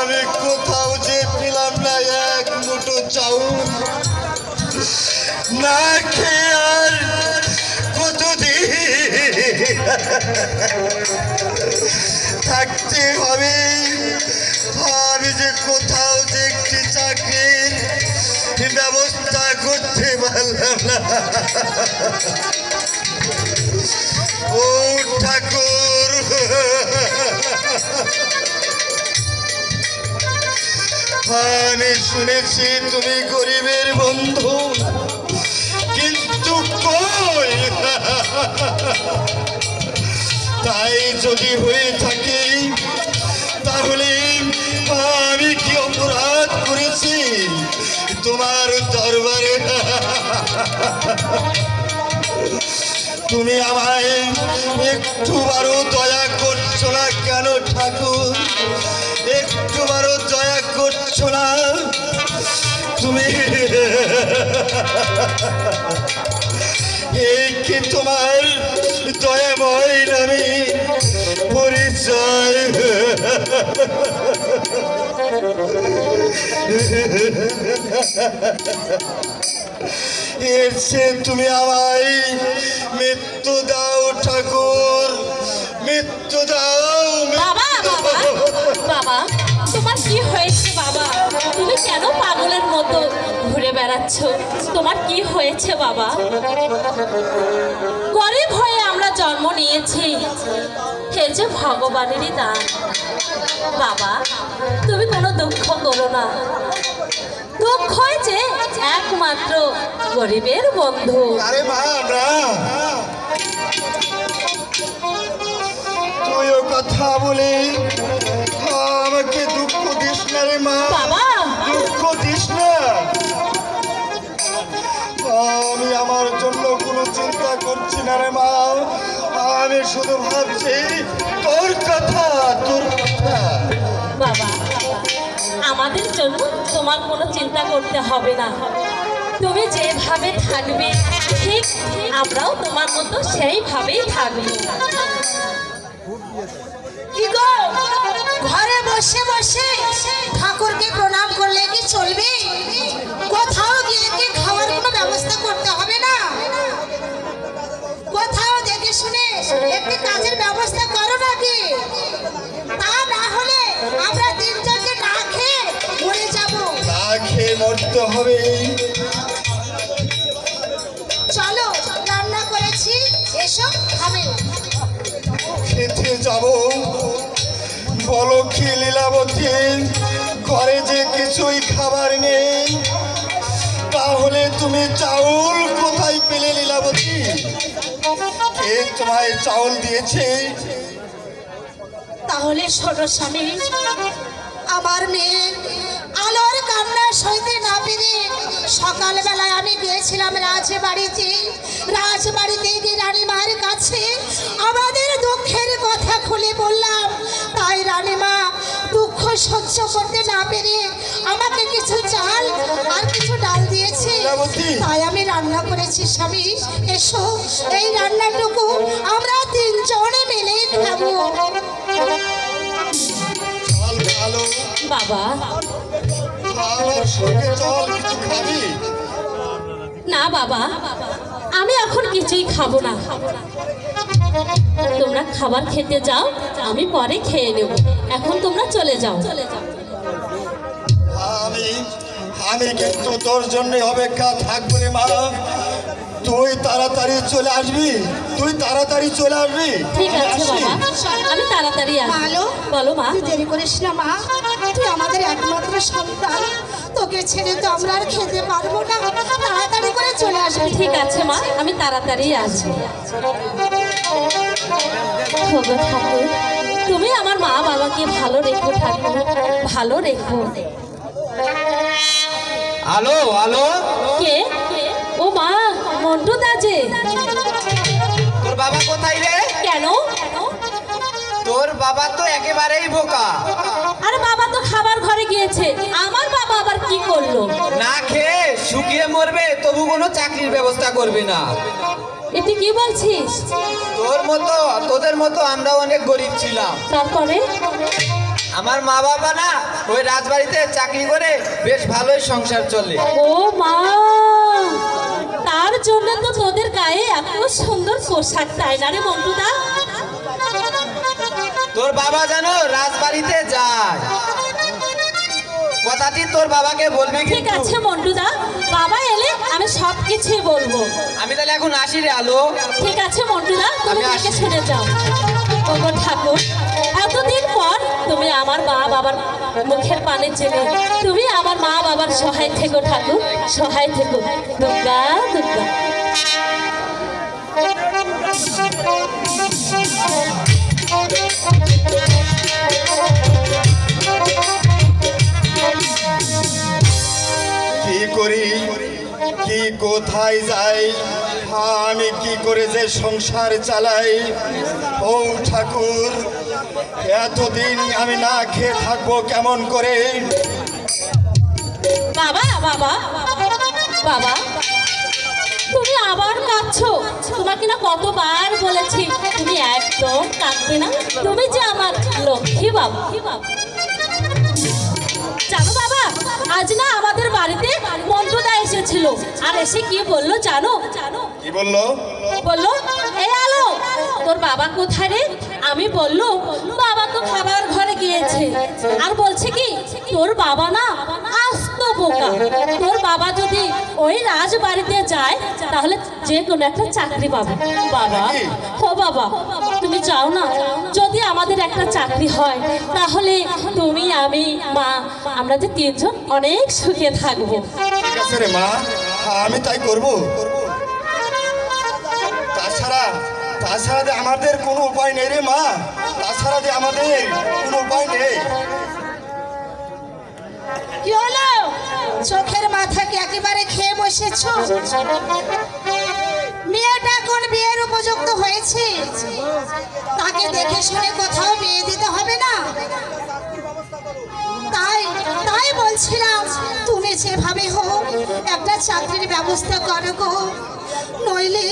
আমি কোথাও যে পেলাম না এক মুঠো চাউল। না খেয়ে আর কতদিন থাকতে হবে? আমি যে কোথাও যে একটি চাকরির ব্যবস্থা করতে পারলাম না। আমি শুনেছি তুমি গরিবের বন্ধু। কিন্তু কই? তাই যদি হয়ে থাকে, তাহলে আমি কি অপরাধ করেছি তোমার দরবারে? তুমি আমায় একটু বারো এই কি তোমার দয়াময় নামে পরিচয় এর তুমি আমায় মৃত্যু দাও ঠাকুর মৃত্যু দাও বাবা বাবা। বাবা তোমার কি হয়েছে বাবা তুমি কেন পাগলের মতো ঘুরে বেড়াচ্ছ। তোমার কি হয়েছে, বাবা? গরিব হয়ে আমরা জন্ম নিয়েছি। হে যে ভগবানেরই দান। বাবা, তুমি কোনো দুঃখ করো না। দুঃখ যে একমাত্র গরিবের বন্ধু। কথা বলে। আমাকে দুঃখ দিস না রে মা। করছি না রে মা। আমি শুধু ভাবছি তোর কথা তোর কথা। বাবা আমাদের জন্য তোমার কোনো চিন্তা করতে হবে না। তুমি যেভাবে থাকবে ঠিক আমরাও তোমার মতো সেইভাবেই থাকব। কি গো? ঘরে বসে বসে ঠাকুরকে প্রণাম করলে কি চলবে? কোথাও গিয়ে কি খাওয়ার কোনো ব্যবস্থা করতে হবে না? কোথাও দেখে শুনে একটি কাজের ব্যবস্থা করো নাকি? তা না হলে আমরা তিনজনকে না খেয়ে মরে যাব। না খেয়ে মরতে হবে। চলো রান্না করেছি এসো খাবে। খেতে যাব। বলো কি লীলাবতী ঘরে যে কিছুই খাবার নেই তাহলে তুমি চাউল কোথায় পেলে লীলাবতী? কে তোমায় চাউল দিয়েছে। তাহলে শোনো স্বামী, আমার মেয়ে আলোর কান্না সইতে না পেরে সকালবেলায় আমি গিয়েছিলাম রাজবাড়িতে। রাজবাড়িতে গিয়ে রানীমার কাছে আমাদের দুঃখের কথা খুলে বললাম সহ্য করতে না পেরে আমাকে কিছু চাল আর কিছু ডাল দিয়েছে। তাই আমি রান্না করেছি স্বামী। এসো এই রান্নাটুকু আমরা তিনজনে মিলেই খাব। বাবা। না বাবা আমি এখন কিছুই খাব না। তোমরা খাবার খেতে যাও আমি পরে খেয়ে নেব। এখন তোমরা চলে যাও। আমি আমি কিন্তু তোর জন্য অপেক্ষা থাকব রে মা। তুই তাড়াতাড়ি চলে আসবি তুই তাড়াতাড়ি চলে আসবি। ঠিক আছে। বাবা আমি তাড়াতাড়ি আসব। ভালো বলো মা। তুই দেরি করিস না মা। তুই আমাদের একমাত্র সন্তান। তোকে ছেড়ে তো আমরা আর খেতে পারব না। তাড়াতাড়ি করে চলে আসবি। ঠিক আছে মা আমি তাড়াতাড়ি আসব। ঠাকুর তুমি আমার মা বাবাকে ভালো রেখো ঠাকুর ভালো রেখো। আলো আলো। কে? ও মা মন্টু দাজে তোর বাবা কোথায় রে? কেন? তোর বাবা তো একেবারেই বোকা। আরে বাবা তো খাবার ঘরে গিয়েছে। আমার বাবা আবার কি করল? না খেয়ে শুকিয়ে মরবে তবু কোনো চাকরির ব্যবস্থা করবে না। এটি কি বলছিস? তোর মতো তোদের মতো আমরা অনেক গরিব ছিলাম। তারপরে? আমার মা বাবা না ওই রাজবাড়িতে চাকরি করে বেশ ভালোই সংসার চলে। ও মা তার জন্য তো তোদের গায়ে এত সুন্দর পোশাক তাই না রে মন্টুদা? তোর বাবা যেন রাজবাড়িতে যায়। কথাটি তোর বাবাকে বলবি ঠিক আছে মন্টুদা। বাবা এলে আমি সব কিছুই বলব। আমি তাহলে এখন আসি রে আলো। ঠিক আছে মন্টুদা তুমি আসি। শুনে যাও। ওগো ঠাকুর এতদিন পর তুমি আমার মা বাবার মুখের পানে চেনে তুমি আমার মা বাবার সহায় থেকো ঠাকুর সহায় থেকো। দুর্গা দুর্গা। কি কোথায় যাই? আমি কি করে যে সংসার চালাই? ও ঠাকুর, এতদিন আমি না খেয়ে থাকব কেমন করে? বাবা বাবা বাবা, তুমি আবার কাঁদছো। তোমাকে না কতবার বলেছি, তুমি একদম কাঁদবে না। তুমি যে আমার লক্ষ্মী বাবা বাবা। আজ না আমাদের বাড়িতে মন্ত্রদা এসেছিল। আর এসে কি বলল জানো? জানো কি বলল? বলল এই আলো তোর বাবা কোথায় রে? আমি বলল বাবা তো খাবার ঘরে গিয়েছে। আর বলছে কি তোর বাবা না বোকা। তোর বাবা যদি ওই রাজবাড়িতে যায় তাহলে যে কোনো একটা চাকরি পাবে। বাবা ও বাবা তুমি চাও না? যদি আমাদের একটা চাকরি হয় তাহলে তুমি আমি মা আমরা যে তিনজন অনেক সুখে থাকব। মা আমি তাই করব। তাছাড়া তাছাড়া যে আমাদের কোনো উপায় নেই রে মা তাছাড়া যে আমাদের কোনো উপায় নেই। কি হলো? চোখের মাথাকে একেবারে খেয়ে বসেছ? মেয়েটা কোন বিয়ের উপযুক্ত হয়েছে? তাকে দেখে শুনে কোথাও বিয়ে দিতে হবে না? তাই তাই বলছিলাম তুমি যেভাবে হোক একটা চাকরির ব্যবস্থা করো গো। নইলে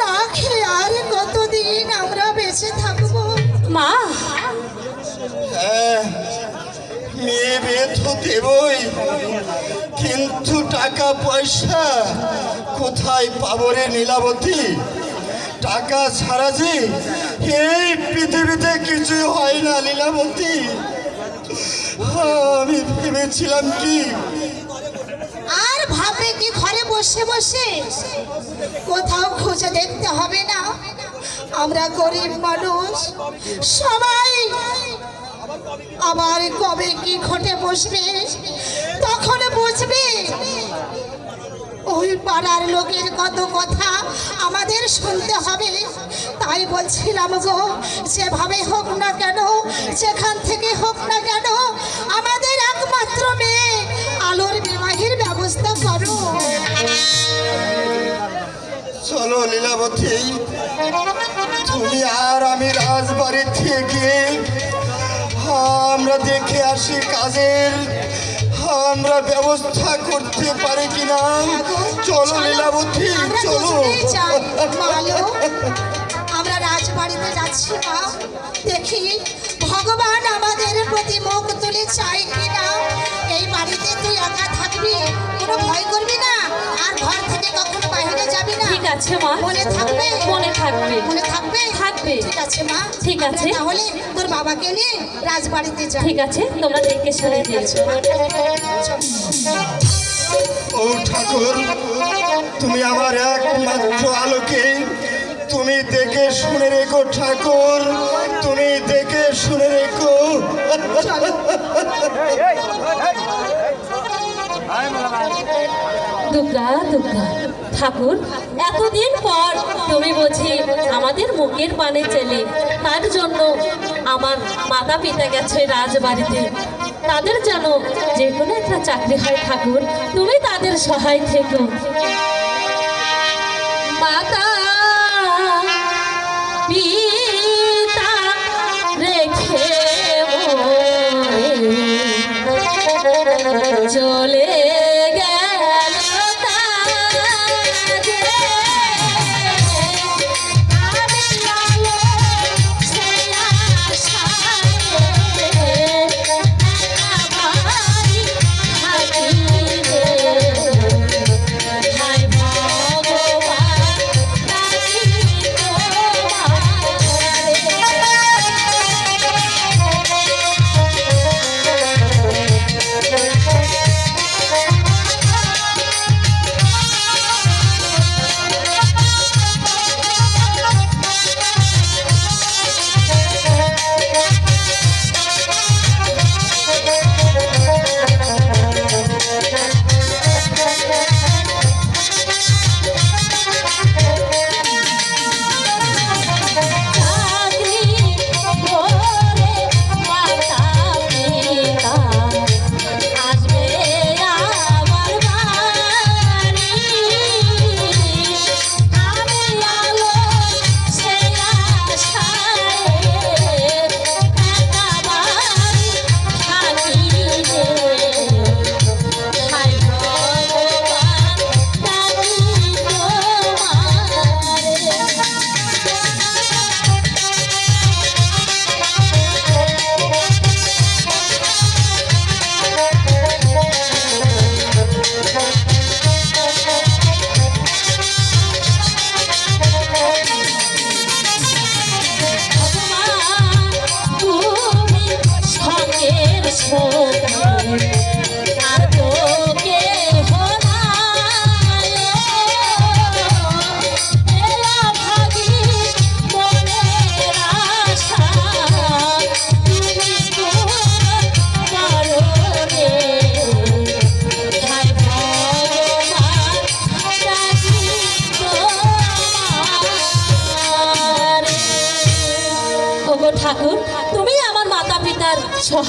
না খেয়ে আর কতদিন আমরা বেঁচে থাকব? মা! হ্যাঁ মেয়ে বিয়ে তো দেবই। কিন্তু টাকা পয়সা কোথায় পাবো রে নীলাবতী? টাকা ছাড়া যে এই পৃথিবীতে কিছু হয় না লীলাবতী আমি ভেবেছিলাম কি আর ভাবে কি ঘরে বসে বসে? কোথাও খুঁজে দেখতে হবে না। আমরা গরিব মানুষ। সবাই আবার কবে কি ঘটে বসবে? তখন বুঝবে। ওই পাড়ার লোকের কত কথা আমাদের শুনতে হবে। তাই বলছিলাম গো, যেভাবে হোক না কেন, যেখান থেকে হোক না কেন, আমাদের একমাত্র মেয়ে আলোর বিবাহের ব্যবস্থা করো। চলো লীলাবতী, তুমি আর আমি রাজবাড়ি থেকে আমরা দেখে আসি কাজের। আমরা ব্যবস্থা করতে পারি কিনা? চলো লীলাবতী চলো। আমরা রাজবাড়িতে যাচ্ছি না দেখি ভগবান আমাদের প্রতি মুখ তুলে চাই কিনা? এই বাড়িতে তুই একা থাকবি? কোনো ভয় করবি না? আর ঘর থেকে কখনো বাইরে যাবি না? ঠিক আছে মা। মনে থাকবে? মনে থাকবে। মনে থাকবে? থাকবে। ঠিক আছে মা। ঠিক আছে। তাহলে তোর বাবাকে নিয়ে রাজবাড়িতে যাই ঠিক আছে তোমরা দেখে শুনে দিয়েছ ও ঠাকুর তুমি আমার একমাত্র আলোকে তুমি দেখে শুনে রেখো ঠাকুর, তুমি দেখে শুনে রেখো। দুর্গা দুর্গা ঠাকুর, এতদিন পর তুমি বুঝি আমাদের মুখের পানে চেলে, তার জন্য আমার মাতা পিতা গেছে রাজবাড়িতে। তাদের যেন যে কোনো একটা চাকরি হয় ঠাকুর, তুমি তাদের সহায় থেকো। মাতা চলে গেল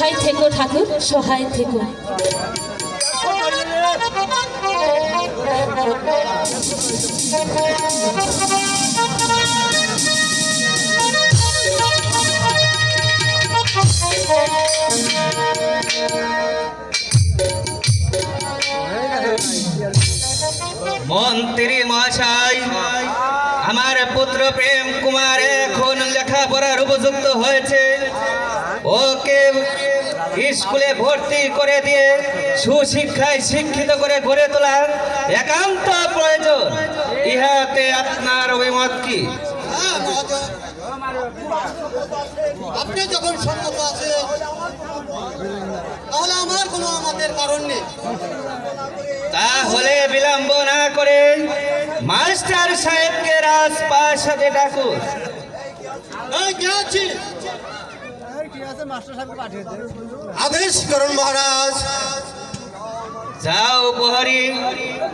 সহায় থেকো ঠাকুর সহায় থেকো। স্কুলে ভর্তি করে দিয়ে সুশিক্ষায় শিক্ষিত করে গড়ে তোলা একান্ত প্রয়োজন। ইহাতে আপনার অভিমত কি? আপনি যখন সম্মত আছে তাহলে আমার কোনো আমাদের কারণ নেই। তাহলে বিলম্ব না করে মাস্টার সাহেবকে রাজপ্রাসাদে ডাকুন। এই, কে আছি? আদেশ করুন মহারাজ। যাও প্রহরী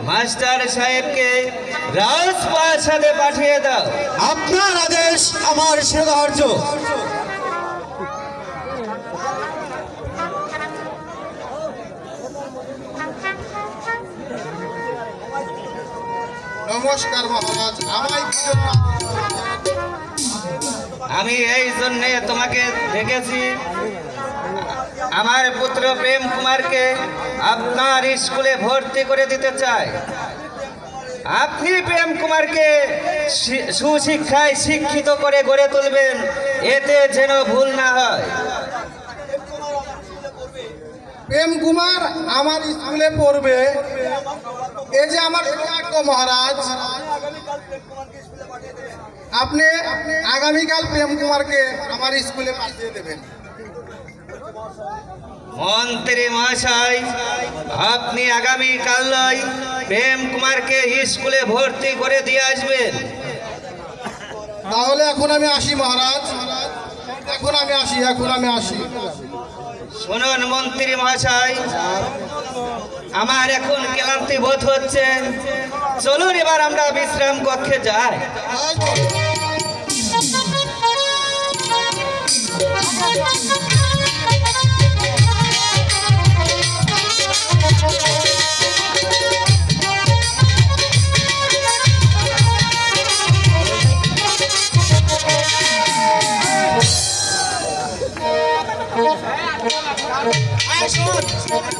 মাস্টার সাহেবকে রাজপ্রাসাদে পাঠিয়ে দাও। আপনার আদেশ আমার শিরোধার্য নমস্কার মহারাজ আমায় কি জন্য আমি এই জন্যে তোমাকে দেখেছি আমার পুত্র প্রেম কুমারকে আপনার স্কুলে ভর্তি করে দিতে চাই। আপনি প্রেম কুমারকে সুশিক্ষায় শিক্ষিত করে গড়ে তুলবেন, এতে যেন ভুল না হয়। প্রেম কুমার আমার স্কুলে পড়বে। এই যে আমার মহারাজ, আপনি আগামীকাল প্রেম কুমারকে আমার স্কুলে পাঠিয়ে দেবেন। মন্ত্রী মহাশয় আপনি আগামী কালই প্রেম কুমারকে স্কুলে ভর্তি করে দিয়ে আসবেন। তাহলে এখন আমি আসি মহারাজ। এখন আমি আসি এখন আমি আসি। শুনুন মন্ত্রী মহাশয় আমার এখন ক্লান্তি বোধ হচ্ছে। চলুন এবার আমরা বিশ্রাম কক্ষে যাই।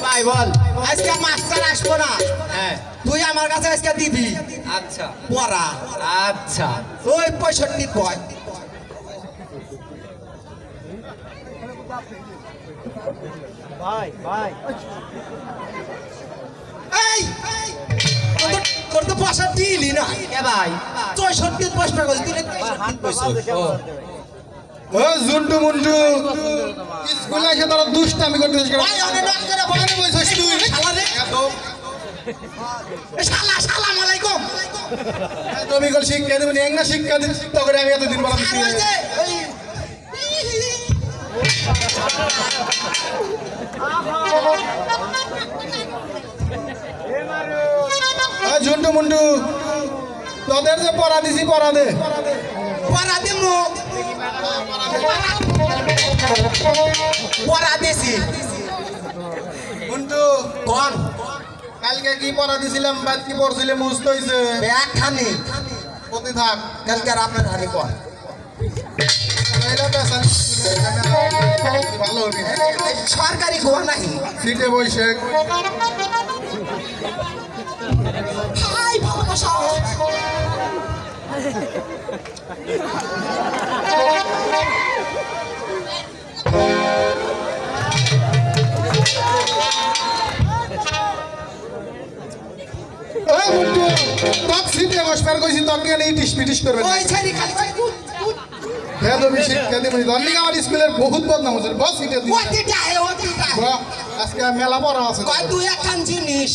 ভাই বল। আজকে মাস্টার আসব না। হ্যাঁ। তুই আমার কাছে আজকে দিবি। আচ্ছা। পড়া আচ্ছা। ওই পঁয়ষট্টি পয় এই! তোর তো- তোর তো পয়সা দিলি না। কে ভাই? চৌষট্টি পয়সা করছিস তুই তেষট্টি পয়সা ও জুন্টু মুন্টু। স্কুলে এসে তোরা দুষ্টামি করতেছিস কেন? ভাই অনেক রাত করে বলে বসছিস তুই? শালা রে। এ শালা সালাম আলাইকুম। তুমি কল শিক্ষা দেবেন এক না শিক্ষা দিন শিক্ষা করে আমি এতদিন বলা ঝুন্টু মুন্টু তোদের যে পড়া দিছি পড়া দে। পড়া দিমু। পড়া দিছি কোন? কালকে কি পড়া দিছিলাম বাদ কি পড়ছিলে মুস্ত হইছে? ব্যাগ খানি প্রতি থাক। কালকে আপনার হানি কর। সরকারি গোয়া নাই সিটে বসে। হাই ভালোবাসা। তোক সিটে বসবার কইছি তোকে নেই টিস পিটিস করবে ওই ছেড়ি খালি হ্যাঁ তুমি শিক্ষা দিবি ধরলি আমার স্কুলের বহুত বদনাম হচ্ছে বস সিটে দি ওই দিটা হে ওই দিটা আজকে মেলা আছে কয় তুই একখান জিনিস।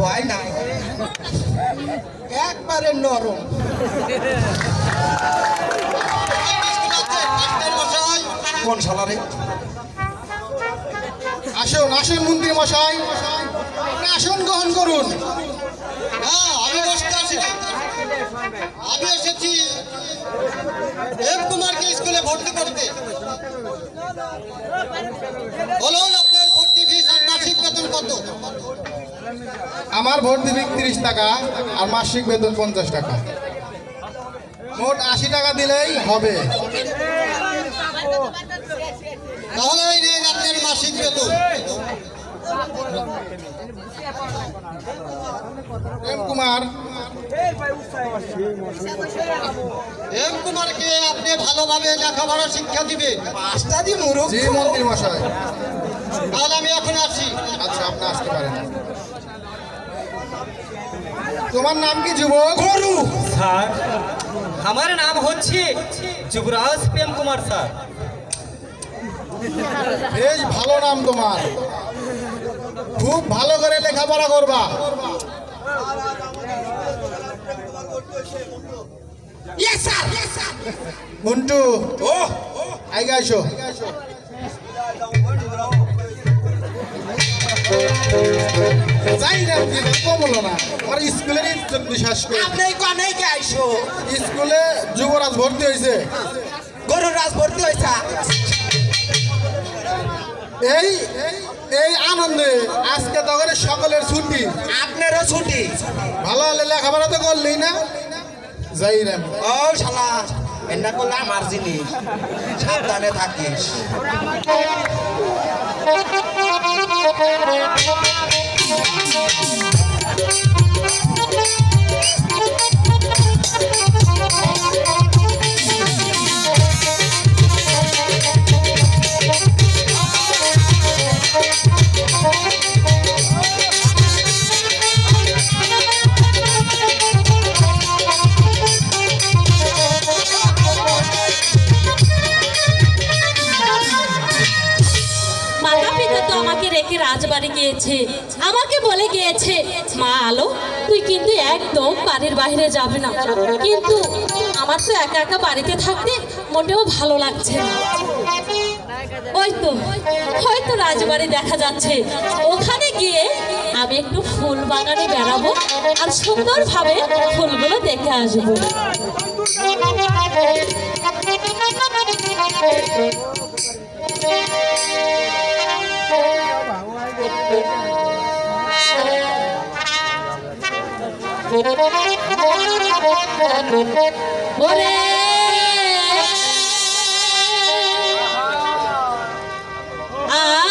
ভয় নাই। একবারে নরম। কোন সালারে আসুন আসুন মন্দির মশাই। আসন গ্রহণ করুন। হ্যাঁ আমি বসতে আছি। আমি এসেছি। দেব কুমারকে স্কুলে ভর্তি করতে। বলুন আমার ভর্তি ফি তিরিশ টাকা আর মাসিক বেতন পঞ্চাশ টাকা। মোট আশি টাকা দিলেই হবে। মাসিক বেতন। কুমার। কুমারকে আপনি ভালোভাবে লেখাপড়া শিক্ষা দিবেন। মন্ত্রী মশাই। তাহলে আমি এখন আসি। আচ্ছা আপনি আসতে পারেন। তোমার নাম কি যুবক? গরু স্যার। আমার নাম হচ্ছে যুবরাজ প্রেম কুমার স্যার। বেশ ভালো নাম তোমার। খুব ভালো করে লেখাপড়া করবা। মন্টু ও আইগা আসো যাই না দিদি, না। আমার স্কুলের বিশ্বাস করে আপনি কনে কে আইসো স্কুলে যুবরাজ ভর্তি হয়েছে গরুরাজ ভর্তি হয়েছে এই এই আনন্দে আজকে তখন সকলের ছুটি। আপনারও ছুটি। ভালো হলে লেখাপড়া তো করলেই না। যাই না ও শালা এন্না করলে আমার জিনিস। সাবধানে থাকিস। মাতা বাইরে যাবে না। কিন্তু আমার তো একা একা বাড়িতে থাকতে মোটেও ভালো লাগছে না। ওই তো হয়তো রাজবাড়ি দেখা যাচ্ছে। ওখানে গিয়ে আমি একটু ফুল বাগানে বেড়াবো আর সুন্দরভাবে ফুলগুলো দেখে আসব। ওরে। আমি